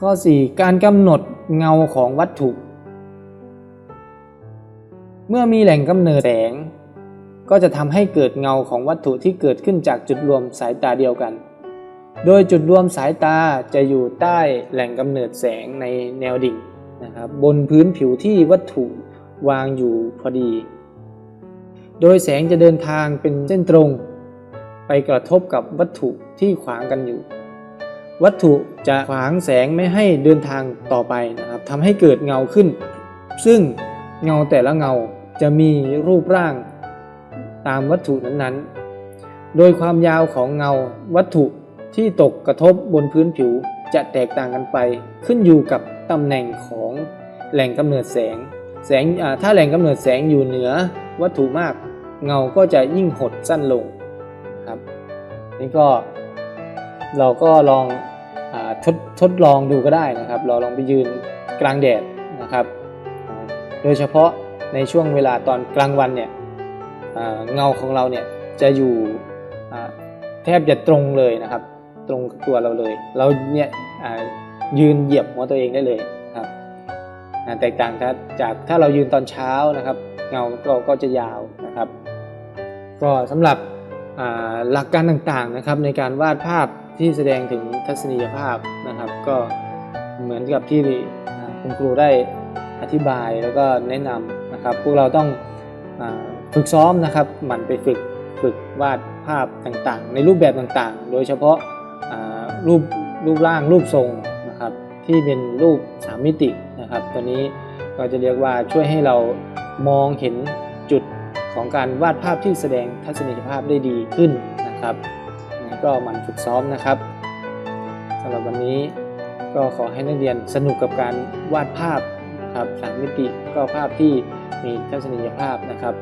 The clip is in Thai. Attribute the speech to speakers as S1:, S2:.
S1: ข้อ 4 การกำหนดเงาของวัตถุ เมื่อมีแหล่งกำเนิดแสง ก็จะทำให้เกิดเงาของวัตถุที่เกิดขึ้นจากจุดรวมสายตาเดียวกัน โดยจุดรวมสายตาจะอยู่ใต้แหล่งกำเนิดแสงในแนวดิ่งนะครับบนพื้นผิวที่วัตถุวางอยู่พอดี โดยแสงจะเดินทางเป็นเส้นตรง ไปกระทบกับวัตถุที่ขวางกันอยู่ วัตถุจะขวางแสงไม่ให้เดินทางต่อไปนะครับทำให้เกิดเงาขึ้น ซึ่งเงาแต่ละเงาจะมีรูปร่างตามวัตถุนั้นๆ โดยความยาวของเงาวัตถุที่ตกกระทบบนพื้นผิวจะแตกต่างกันไป ขึ้นอยู่กับตำแหน่งของแหล่งกำเนิดแสง แสงถ้าแหล่งกำเนิดแสงอยู่เหนือวัตถุมาก เงาก็จะยิ่งหดสั้นลงนะครับนี่ก็ เราก็ลองอทดทดลองดูก็ได้นะครับ เราลองไปยืนกลางแดดนะครับ โดยเฉพาะในช่วงเวลาตอนกลางวันเนี่ยเงาของเราเนี่ยจะอยู่แทบจะตรงเลยนะครับ ตรงกับตัวเราเลย เราเนี่ยยืนเหยียบหัวตัวเองได้เลยครับแตกต่างจากจากถ้าเรายืนตอนเช้านะครับ เงาก็ก็จะยาวนะครับ ก็สำหรับหลักการต่างๆนะครับในการวาดภาพ ที่แสดงถึงทัศนียภาพนะครับ ก็เหมือนกับที่คุณครูได้อธิบายแล้วก็แนะนำนะครับ พวกเราต้องอฝึกซ้อมนะครับหมั่นไปฝึกฝึกวาดภาพต่างๆ ในรูปแบบต่างๆ โดยเฉพาะรูปรูปร่างรูปทรงนะครับ ที่เป็นรูปสามมิตินะครับ ตัวนี้ก็จะเรียกว่าช่วยให้เรามองเห็นจุดของการวาดภาพที่แสดงทัศนียภาพได้ดีขึ้นนะครับ ก็หมั่นฝึกซ้อมนะครับสำหรับวันนี้ก็ขอให้นักเรียนสนุกกับการวาดภาพนะครับสามมิติก็ภาพที่มีทัศนียภาพนะครับ